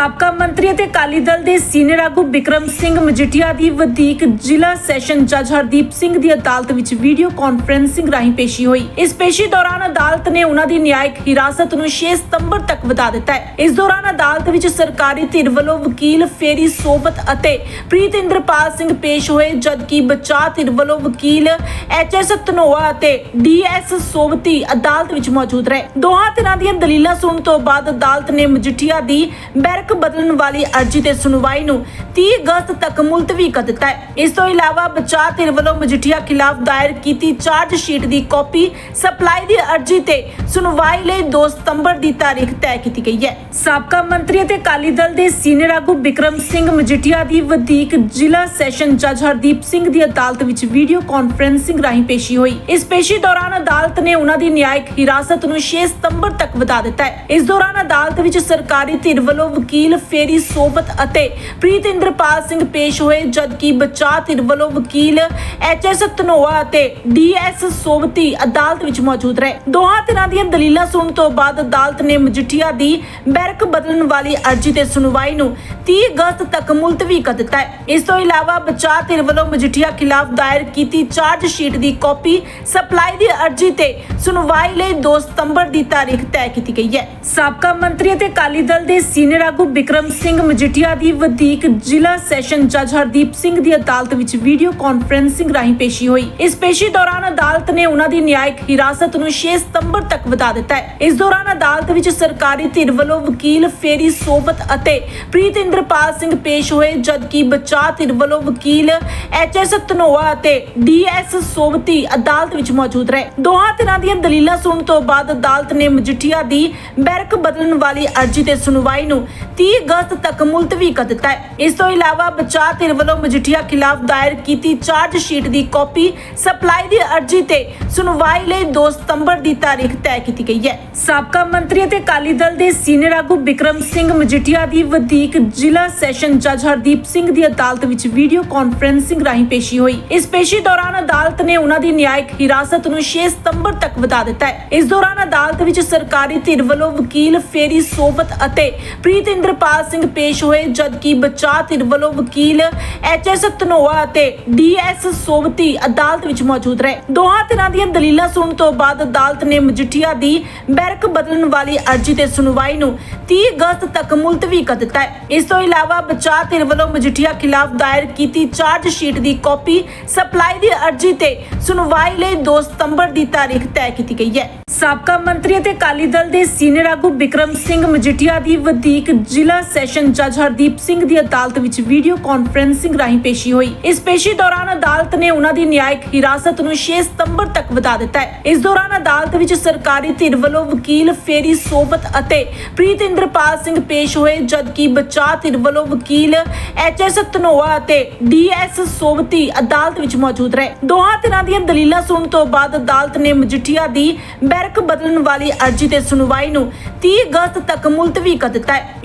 ਸਾਬਕਾ ਮੰਤਰੀ ਅਤੇ ਅਕਾਲੀ ਦਲ ਦੇ ਸੀਨੀਅਰ ਆਗੂ ਵਿਕਰਮ ਸਿੰਘ ਮਜੀਠੀਆ ਦੀ ਵਧੀਕ ਜ਼ਿਲ੍ਹਾ ਸੈਸ਼ਨ ਜੱਜ ਹਰਦੀਪ ਸਿੰਘ ਦੀ ਅਦਾਲਤ ਵਿੱਚ ਵੀਡੀਓ ਕਾਨਫਰੰਸਿੰਗ ਰਾਹੀਂ ਪੇਸ਼ੀ ਹੋਈ। ਇਸ ਪੇਸ਼ੀ ਦੌਰਾਨ ਅਦਾਲਤ ਨੇ ਉਹਨਾਂ ਦੀ ਨਿਆਇਕ ਹਿਰਾਸਤ ਨੂੰ 6 ਸਤੰਬਰ ਤੱਕ ਵਧਾ ਦਿੱਤਾ ਹੈ। ਇਸ ਦੌਰਾਨ ਅਦਾਲਤ ਵਿੱਚ ਸਰਕਾਰੀ ਧਿਰ ਵੱਲੋਂ ਵਕੀਲ ਫੇਰੀ ਸੋਬਤ ਅਤੇ ਪ੍ਰੀਤ ਇੰਦਰਪਾਲ ਸਿੰਘ ਪੇਸ਼ ਹੋਏ, ਜਦਕਿ ਬਚਾਅ ਧਿਰ ਵੱਲੋਂ ਵਕੀਲ ਐਚ ਐਸ ਧਨੋਆ ਅਤੇ ਡੀ ਐਸ ਸੋਬਤੀ ਅਦਾਲਤ ਵਿੱਚ ਮੌਜੂਦ ਰਹੇ। ਦੋਹਾਂ ਧਿਰਾਂ ਦੀਆਂ ਦਲੀਲਾਂ ਸੁਣਨ ਤੋਂ ਬਾਅਦ ਅਦਾਲਤ ਨੇ ਮਜੀਠੀਆ ਦੀ ਬੈਰਕ ਬਦਲਣ ਵਾਲੀ ਅਰਜ਼ੀ ਤੇ ਸੁਣਵਾਈ ਨੂੰ 30 ਅਗਸਤ ਤੱਕ ਮੁਲਤਵੀ ਕਰ ਦਿੱਤਾ ਹੈ। ਇਸ ਤੋਂ ਇਲਾਵਾ ਬਚਾਅ ਧਿਰ ਵੱਲੋਂ ਮਜੀਠੀਆ ਖਿਲਾਫ ਦਾਇਰ ਕੀਤੀ ਚਾਰਜ ਸ਼ੀਟ ਦੀ ਕਾਪੀ ਸਪਲਾਈ ਦੀ ਅਰਜ਼ੀ ਤੇ ਸੁਣਵਾਈ ਲਈ 2 ਸਤੰਬਰ ਦੀ ਤਾਰੀਖ ਤੈਅ ਕੀਤੀ ਗਈ ਹੈ। ਸਾਬਕਾ ਮੰਤਰੀ ਅਤੇ ਅਕਾਲੀ ਦਲ ਦੇ ਸੀਨੀਅਰ ਆਗੂ ਵਿਕਰਮ ਸਿੰਘ ਮਜੀਠੀਆ ਦੀ ਵਧੀਕ ਜ਼ਿਲ੍ਹਾ ਸੈਸ਼ਨ ਜੱਜ ਹਰਦੀਪ ਸਿੰਘ ਦੀ ਅਦਾਲਤ ਵਿੱਚ ਵੀਡੀਓ ਕਾਨਫਰੰਸਿੰਗ ਰਾਹੀਂ ਪੇਸ਼ੀ ਹੋਈ। ਇਸ ਪੇਸ਼ੀ ਦੌਰਾਨ ਅਦਾਲਤ ਨੇ ਉਹਨਾਂ ਦੀ ਨਿਆਇਕ ਹਿਰਾਸਤ ਨੂੰ 6 ਸਤੰਬਰ ਤੱਕ ਵਧਾ ਦਿੱਤਾ ਹੈ। ਇਸ ਦੌਰਾਨ ਅਦਾਲਤ ਵਿੱਚ ਸਰਕਾਰੀ ਧਿਰ ਵੱਲੋਂ ਵਕੀਲ ਫੇਰੀ ਸੋਬਤ ਅਤੇ ਪ੍ਰੀਤ ਇੰਦਰਪਾਲ ਸਿੰਘ ਪੇਸ਼ ਹੋਏ, ਜਦਕਿ ਬਚਾਅ ਧਿਰ ਵੱਲੋਂ ਵਕੀਲ ਐਚ ਐਸ ਧਨੋਆ ਅਤੇ ਡੀ ਐਸ ਸੋਬਤੀ ਅਦਾਲਤ ਵਿੱਚ ਮੌਜੂਦ ਰਹੇ। ਦੋਹਾਂ ਧਿਰਾਂ ਦੀਆਂ ਦਲੀਲਾਂ ਸੁਣਨ ਤੋਂ ਬਾਅਦ ਅਦਾਲਤ ਨੇ ਮਜੀਠੀਆ ਦੀ ਬੈਰਕ ਬਦਲਣ ਵਾਲੀ ਅਰਜ਼ੀ ਤੇ ਸੁਣਵਾਈ ਨੂੰ 30 ਅਗਸਤ ਤੱਕ ਮੁਲਤਵੀ ਕਰ ਦਿੱਤਾ ਹੈ। ਇਸ ਤੋਂ ਇਲਾਵਾ ਬਚਾਅ ਧਿਰ ਵੱਲੋਂ ਮਜੀਠੀਆ ਖਿਲਾਫ ਦਾਇਰ ਕੀਤੀ ਚਾਰਜ ਸ਼ੀਟ ਦੀ ਕਾਪੀ ਸਪਲਾਈ ਦੀ ਅਰਜ਼ੀ ਤੇ ਸੁਣਵਾਈ ਲਈ 2 ਸਤੰਬਰ ਦੀ ਤਾਰੀਖ ਤੈਅ ਕੀਤੀ ਗਈ ਹੈ। ਸਾਬਕਾ ਮੰਤਰੀ ਅਤੇ ਅਕਾਲੀ ਦਲ ਦੇ ਸੀਨੀਅਰ ਆਗੂ ਵਿਕਰਮ ਸਿੰਘ ਮਜੀਠੀਆ ਦੀ ਵਧੀਕ ਜ਼ਿਲ੍ਹਾ ਸੈਸ਼ਨ ਜੱਜ ਹਰਦੀਪ ਸਿੰਘ ਦੀ ਅਦਾਲਤ ਵਿੱਚ ਵੀਡੀਓ ਕਾਨਫਰੰਸਿੰਗ ਰਾਹੀਂ ਪੇਸ਼ੀ ਹੋਈ। ਇਸ ਪੇਸ਼ੀ ਦੌਰਾਨ ਅਦਾਲਤ ਨੇ ਉਹਨਾਂ ਦੀ ਨਿਆਇਕ ਹਿਰਾਸਤ ਨੂੰ 6 ਸਤੰਬਰ ਤੱਕ ਵਧਾ ਦਿੱਤਾ ਹੈ। ਇਸ ਦੌਰਾਨ ਅਦਾਲਤ ਵਿੱਚ ਸਰਕਾਰੀ ਧਿਰ ਵੱਲੋਂ ਵਕੀਲ ਫੇਰੀ ਸੋਬਤ ਅਤੇ ਪ੍ਰੀਤ ਇੰਦਰਪਾਲ ਸਿੰਘ ਪੇਸ਼ ਹੋਏ, ਜਦਕਿ ਬਚਾਅ ਧਿਰ ਵੱਲੋਂ ਵਕੀਲ ਐਚ ਐਸ ਧਨੋਆ ਅਤੇ ਡੀ ਐਸ ਸੋਬਤੀ ਅਦਾਲਤ ਵਿੱਚ ਮੌਜੂਦ ਰਹੇ। ਦੋਹਾਂ ਧਿਰਾਂ ਦੀਆਂ ਦਲੀਲਾਂ ਸੁਣਨ ਤੋਂ ਬਾਅਦ ਅਦਾਲਤ ਨੇ ਮਜੀਠੀਆ ਦੀ ਬੈਰਕ ਬਦਲਣ ਵਾਲੀ ਅਰਜ਼ੀ ਤੇ ਸੁਣਵਾਈ ਨੂੰ 30 ਅਗਸਤ ਤੱਕ ਮੁਲਤਵੀ ਕਰ ਦਿੱਤਾ ਹੈ। ਇਸ ਤੋਂ ਇਲਾਵਾ ਬਚਾਅ ਧਿਰ ਵੱਲੋਂ ਮਜੀਠੀਆ ਖਿਲਾਫ ਦਾਇਰ ਕੀਤੀ ਚਾਰਜ ਸ਼ੀਟ ਦੀ ਕਾਪੀ, ਸਪਲਾਈ ਦੀ ਅਰਜ਼ੀ ਤੇ ਸੁਣਵਾਈ ਲਈ 2 ਸਤੰਬਰ ਦੀ ਤਾਰੀਖ ਤੈਅ ਕੀਤੀ ਗਈ ਹੈ। ਸਾਬਕਾ ਮੰਤਰੀ ਅਤੇ ਅਕਾਲੀ ਦਲ ਦੇ ਸੀਨੀਅਰ ਆਗੂ ਵਿਕਰਮ ਸਿੰਘ ਮਜੀਠੀਆ ਦੀ ਵਧੀਕ ਜ਼ਿਲ੍ਹਾ ਸੈਸ਼ਨ ਜੱਜ ਹਰਦੀਪ ਸਿੰਘ ਦੀ ਅਦਾਲਤ ਵਿੱਚ ਵੀਡੀਓ ਕਾਨਫਰੰਸਿੰਗ ਰਾਹੀਂ ਪੇਸ਼ੀ ਹੋਈ। ਇਸ ਪੇਸ਼ੀ ਦੌਰਾਨ ਅਦਾਲਤ ਨੇ ਉਹਨਾਂ ਦੀ ਨਿਆਇਕ ਹਿਰਾਸਤ ਨੂੰ 6 ਸਤੰਬਰ ਤੱਕ ਵਧਾ ਦਿੱਤਾ ਹੈ। ਇਸ ਦੌਰਾਨ ਅਦਾਲਤ ਵਿੱਚ ਸਰਕਾਰੀ ਧਿਰ ਵੱਲੋਂ ਵਕੀਲ ਫੇਰੀ ਸੋਬਤ ਅਤੇ ਪ੍ਰੀਤ ਇੰਦਰਪਾਲ ਸਿੰਘ ਪੇਸ਼ ਹੋਏ, ਜਦਕਿ ਬਚਾਅ ਧਿਰ ਵੱਲੋਂ ਵਕੀਲ ਐਚ ਐਸ ਧਨੋਆ ਅਤੇ ਡੀ ਐਸ ਸੋਬਤੀ ਅਦਾਲਤ ਵਿੱਚ ਮੌਜੂਦ ਰਹੇ। ਦੋਹਾਂ ਧਿਰਾਂ ਦੀਆਂ ਦਲੀਲਾਂ ਸੁਣਨ ਤੋਂ ਬਾਅਦ ਅਦਾਲਤ ਨੇ ਮਜੀਠੀਆ ਦੀ ਬੈਰਕ ਬਦਲਣ ਵਾਲੀ ਅਰਜ਼ੀ ਤੇ ਸੁਣਵਾਈ ਨੂੰ 30 ਅਗਸਤ ਤੱਕ ਮੁਲਤਵੀ ਕਰ ਦਿੱਤਾ ਹੈ। ਇਸ ਤੋਂ ਇਲਾਵਾ ਬਚਾਅ ਧਿਰ ਵੱਲੋਂ ਮਜੀਠੀਆ ਖਿਲਾਫ ਦਾਇਰ ਕੀਤੀ ਚਾਰਜ ਸ਼ੀਟ ਦੀ ਕਾਪੀ, ਸਪਲਾਈ ਦੀ ਅਰਜ਼ੀ ਤੇ ਸੁਣਵਾਈ ਲਈ 2 ਸਤੰਬਰ ਦੀ ਤਾਰੀਖ ਤੈਅ ਕੀਤੀ ਗਈ ਹੈ। ਸਾਬਕਾ ਮੰਤਰੀ ਅਤੇ ਅਕਾਲੀ ਦਲ ਦੇ ਸੀਨੀਅਰ ਆਗੂ ਵਿਕਰਮ ਸਿੰਘ ਮਜੀਠੀਆ ਦੀ ਵਧੀਕ ਜ਼ਿਲ੍ਹਾ ਸੈਸ਼ਨ ਜੱਜ ਹਰਦੀਪ ਸਿੰਘ ਦੀ ਅਦਾਲਤ ਵਿੱਚ ਵੀਡੀਓ ਕਾਨਫਰੰਸਿੰਗ ਰਾਹੀਂ ਪੇਸ਼ੀ ਹੋਈ। ਇਸ ਪੇਸ਼ੀ ਦੌਰਾਨ ਅਦਾਲਤ ਨੇ ਉਹਨਾਂ ਦੀ ਨਿਆਇਕ ਹਿਰਾਸਤ ਨੂੰ 6 ਸਤੰਬਰ ਤੱਕ ਵਧਾ ਦਿੱਤਾ ਹੈ। ਇਸ ਦੌਰਾਨ ਅਦਾਲਤ ਵਿੱਚ ਸਰਕਾਰੀ ਧਿਰ ਵੱਲੋਂ ਵਕੀਲ ਫੇਰੀ ਸੋਬਤ ਅਤੇ ਪ੍ਰੀਤ ਇੰਦਰਪਾਲ ਸਿੰਘ ਪੇਸ਼ ਹੋਏ, ਜਦਕਿ ਬਚਾਅ ਧਿਰ ਵੱਲੋਂ ਵਕੀਲ ਐਚ ਐਸ ਧਨੋਆ ਅਤੇ ਡੀ ਐਸ ਸੋਬਤੀ ਅਦਾਲਤ ਵਿੱਚ ਮੌਜੂਦ ਰਹੇ। ਦੋਹਾਂ ਧਿਰਾਂ ਦੀਆਂ ਦਲੀਲਾਂ ਸੁਣਨ ਤੋਂ ਬਾਅਦ ਅਦਾਲਤ ਨੇ ਮਜੀਠੀਆ ਦੀ ਬੈਰਕ ਬਦਲਣ ਵਾਲੀ ਅਰਜ਼ੀ ਤੇ ਸੁਣਵਾਈ ਨੂੰ 30 ਅਗਸਤ ਤੱਕ ਮੁਲਤਵੀ ਕਰ ਦਿੱਤਾ ਹੈ।